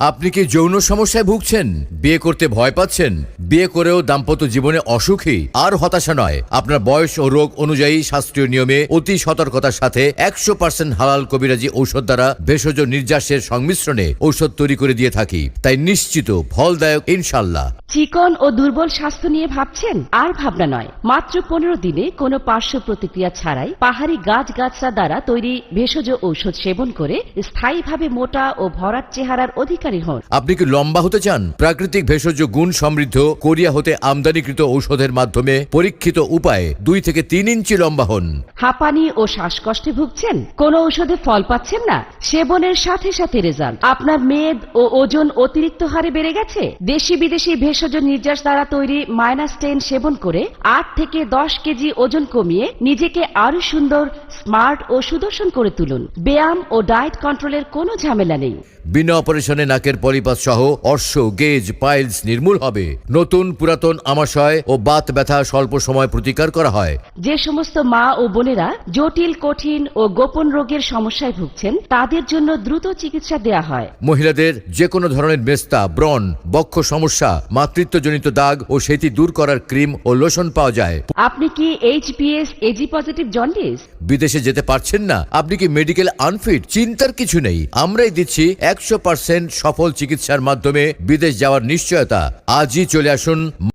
আপনি কি যৌন সমস্যায় ভুগছেন? বিয়ে করতে ভয় পাচ্ছেন? বিয়ে করেও দাম্পত্য জীবনে অসুখী? আর হতাশা নয়। আপনার বয়স ও রোগ অনুযায়ী শাস্ত্রীয় নিয়মে অতি সতর্কতার সাথে একশো পার্সেন্ট হালাল কবিরাজি ঔষধ দ্বারা ভেষজ নির্যাসের সংমিশ্রণে ঔষধ তৈরি করে দিয়ে থাকি। তাই নিশ্চিত, ফলদায়ক ইনশাল্লাহ চিকন ও দুর্বল স্বাস্থ্য নিয়ে ভাবছেন? আর ভাবনা নয়। মাত্র পনেরো দিনে কোনো পার্শ্ব প্রতিক্রিয়া ছাড়াই পাহাড়ি গাছ গাছরা দ্বারা তৈরি ভেষজ ঔষধ সেবন করে স্থায়ীভাবে মোটা ও ভরাট চেহারার অধিকারী হন। আপনি কি লম্বা হতে চান? প্রাকৃতিক ভেষজ গুণ সমৃদ্ধ কোরিয়া হতে আমদানিকৃত ঔষধের মাধ্যমে পরীক্ষিত উপায়ে দুই থেকে তিন ইঞ্চি লম্বা হন। হাঁপানি ও শ্বাসকষ্টে ভুগছেন? কোন ঔষধে ফল পাচ্ছেন না? সেবনের সাথে সাথে রেজাল্ট। আপনার মেদ ও ওজন অতিরিক্ত হারে বেড়ে গেছে? দেশি বিদেশি ভেষজ নির্যাস দ্বারা তৈরি মাইনাস টেন সেবন করে আট থেকে দশ কেজি ওজন কমিয়ে নিজেকে আরও সুন্দর স্মার্ট ও সুদর্শন করে তুলুন। ব্যায়াম ও ডায়েট কন্ট্রোলের কোনো ঝামেলা নেই। বিনা অপারেশনে নাকের পলিপাস সহ অর্শ গেজ পাইলস নির্মূল হবে। নতুন পুরাতন আমাশয় ও বাত ব্যথা স্বল্প সময় প্রতিকার করা হয়। যে সমস্ত মা ও বোনেরা জটিল কঠিন ও গোপন রোগের সমস্যায় ভুগছেন তাদের জন্য দ্রুত চিকিৎসা দেয়া হয়। মহিলাদের যে কোনো ধরনের মেস্তা ব্রণ বক্ষ সমস্যা মাতৃত্বজনিত দাগ ও সেটি দূর করার ক্রিম ও লোশন পাওয়া যায়। আপনি কি H HPS AG positive jaundice? বিদেশে যেতে পারছেন না। আপনি কি মেডিকেল আনফিট চিন্তার কিছু নেই। আমরাই দিচ্ছি একশো পার্সেন্ট সফল চিকিৎসার মাধ্যমে বিদেশ যাওয়ার নিশ্চয়তা। আজই চলে আসুন